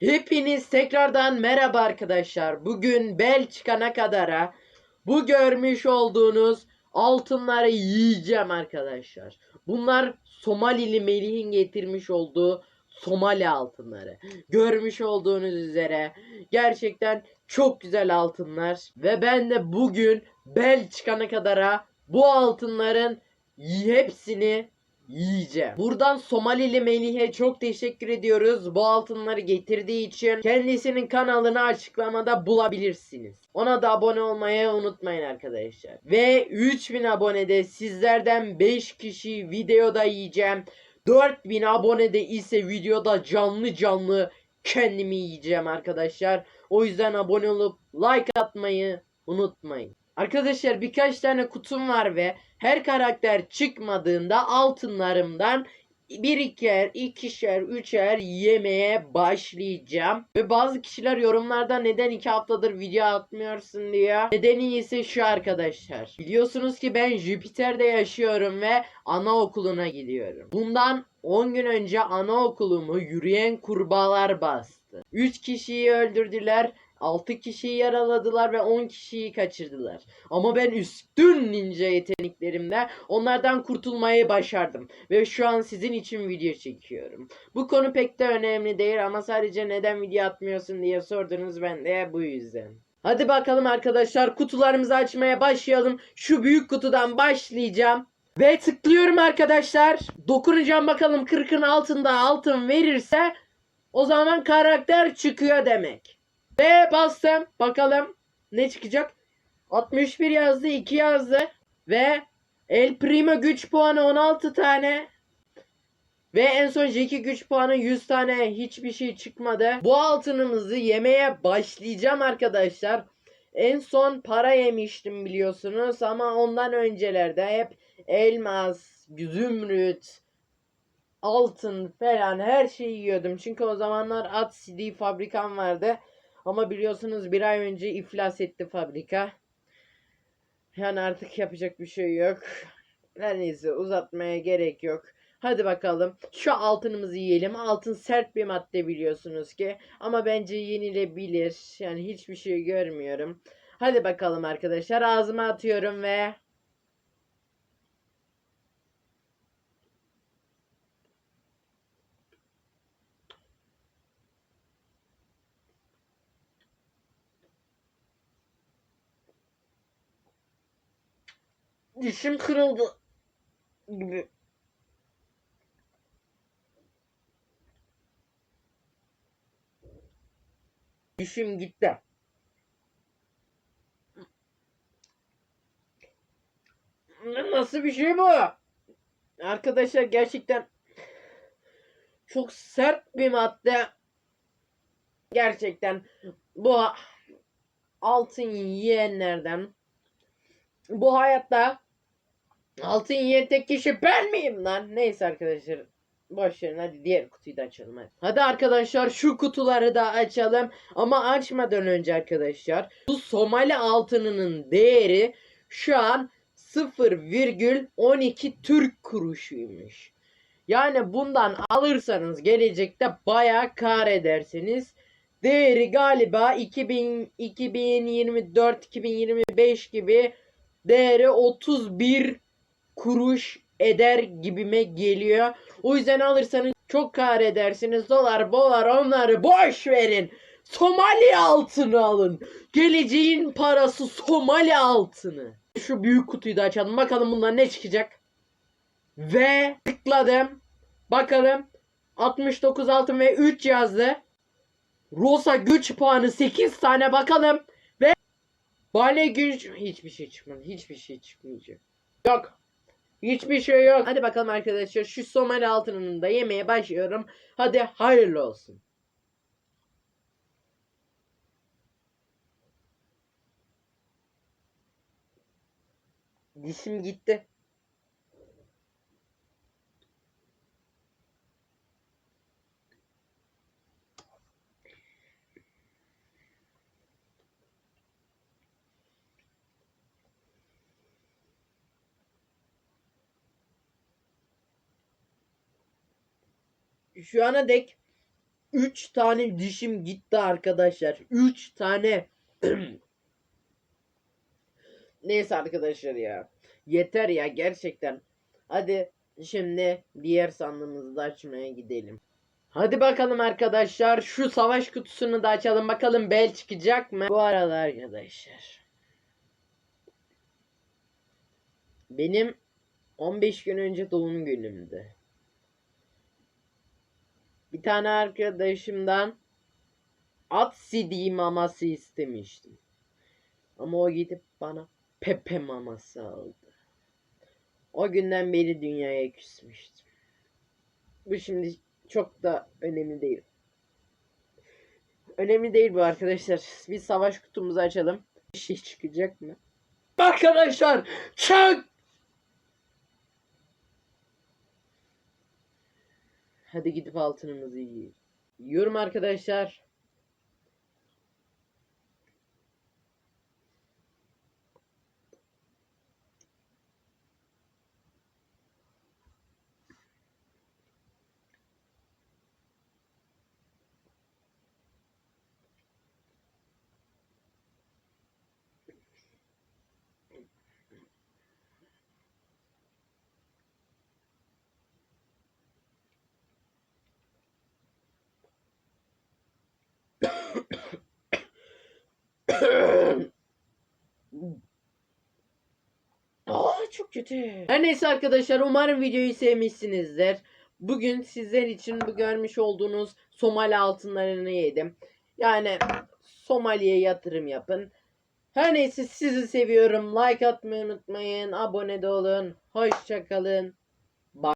Hepiniz tekrardan merhaba arkadaşlar. Bugün bel çıkana kadara bu görmüş olduğunuz altınları yiyeceğim arkadaşlar. Bunlar Somalili Melih'in getirmiş olduğu Somali altınları. Görmüş olduğunuz üzere gerçekten çok güzel altınlar ve ben de bugün bel çıkana kadara bu altınların hepsini yiyeceğim. Buradan Somalili Melih'e çok teşekkür ediyoruz. Bu altınları getirdiği için kendisinin kanalını açıklamada bulabilirsiniz. Ona da abone olmayı unutmayın arkadaşlar. Ve 3000 abonede sizlerden 5 kişi videoda yiyeceğim. 4000 abonede ise videoda canlı canlı kendimi yiyeceğim arkadaşlar. O yüzden abone olup like atmayı unutmayın. Arkadaşlar birkaç tane kutum var ve her karakter çıkmadığında altınlarımdan bir iker, ikişer, üçer yemeye başlayacağım. Ve bazı kişiler yorumlarda neden iki haftadır video atmıyorsun diyor. Nedeni ise şu arkadaşlar. Biliyorsunuz ki ben Jüpiter'de yaşıyorum ve anaokuluna gidiyorum. Bundan 10 gün önce anaokulumu yürüyen kurbağalar bastı. 3 kişiyi öldürdüler. 6 kişiyi yaraladılar ve 10 kişiyi kaçırdılar. Ama ben üstün ninja yeteneklerimle onlardan kurtulmayı başardım. Ve şu an sizin için video çekiyorum. Bu konu pek de önemli değil ama sadece neden video atmıyorsun diye sordunuz ben de bu yüzden. Hadi bakalım arkadaşlar kutularımızı açmaya başlayalım. Şu büyük kutudan başlayacağım. Ve tıklıyorum arkadaşlar. Dokunacağım bakalım 40'ın altında altın verirse o zaman karakter çıkıyor demek. Ve bastım. Bakalım ne çıkacak? 61 yazdı, 2 yazdı. Ve El Primo güç puanı 16 tane. Ve en son Jackie güç puanı 100 tane hiçbir şey çıkmadı. Bu altınımızı yemeye başlayacağım arkadaşlar. En son para yemiştim biliyorsunuz ama ondan öncelerde hep elmas, zümrüt, altın falan her şeyi yiyordum. Çünkü o zamanlar at CD fabrikam vardı. Ama biliyorsunuz bir ay önce iflas etti fabrika. Yani artık yapacak bir şey yok. Her neyse uzatmaya gerek yok. Hadi bakalım. Şu altınımızı yiyelim. Altın sert bir madde biliyorsunuz ki. Ama bence yenilebilir. Yani hiçbir şey görmüyorum. Hadi bakalım arkadaşlar. Ağzıma atıyorum ve... Dişim kırıldı gibi. Dişim gitti. Nasıl bir şey bu? Arkadaşlar gerçekten çok sert bir madde. Gerçekten bu altın yiyenlerden bu hayatta altın yiyen tek kişi ben miyim lan? Neyse arkadaşlar. Boş verin hadi diğer kutuyu da açalım hadi. Hadi arkadaşlar şu kutuları da açalım. Ama açmadan önce arkadaşlar bu Somali altınının değeri şu an 0,12 Türk kuruşuymuş. Yani bundan alırsanız gelecekte baya kar edersiniz. Değeri galiba 2000, 2024 2025 gibi değeri 31 kuruş eder gibime geliyor. O yüzden alırsanız çok kar edersiniz. Dolar, bolar onları boş verin. Somali altını alın. Geleceğin parası Somali altını. Şu büyük kutuyu da açalım. Bakalım bundan ne çıkacak. Ve tıkladım. Bakalım. 69 altın ve 3 yazdı. Rosa güç puanı 8 tane bakalım. Ve Bale güç hiçbir şey çıkmadı. Hiçbir şey çıkmayacak. Yok. Hiçbir şey yok. Hadi bakalım arkadaşlar şu Somali altınını da yemeye başlıyorum. Hadi hayırlı olsun. Dişim gitti. Şu ana dek 3 tane dişim gitti arkadaşlar. 3 tane. Neyse arkadaşlar ya. Yeter ya gerçekten. Hadi şimdi diğer sandığımızı da açmaya gidelim. Hadi bakalım arkadaşlar. Şu savaş kutusunu da açalım. Bakalım bel çıkacak mı? Bu arada arkadaşlar. Benim 15 gün önce doğum günümdü. Bir tane arkadaşımdan at sidiği maması istemiştim. Ama o gidip bana Pepe maması aldı. O günden beri dünyaya küsmüştüm. Bu şimdi çok da önemli değil. Önemli değil bu arkadaşlar. Biz savaş kutumuzu açalım. Bir şey çıkacak mı? Arkadaşlar çık! Hadi gidip altınımızı yiyelim. Yiyorum arkadaşlar. Kötü. Her neyse arkadaşlar umarım videoyu sevmişsinizdir. Bugün sizler için bu görmüş olduğunuz Somali altınlarını yedim. Yani Somali'ye yatırım yapın. Her neyse sizi seviyorum. Like atmayı unutmayın. Abone de olun. Hoşçakalın.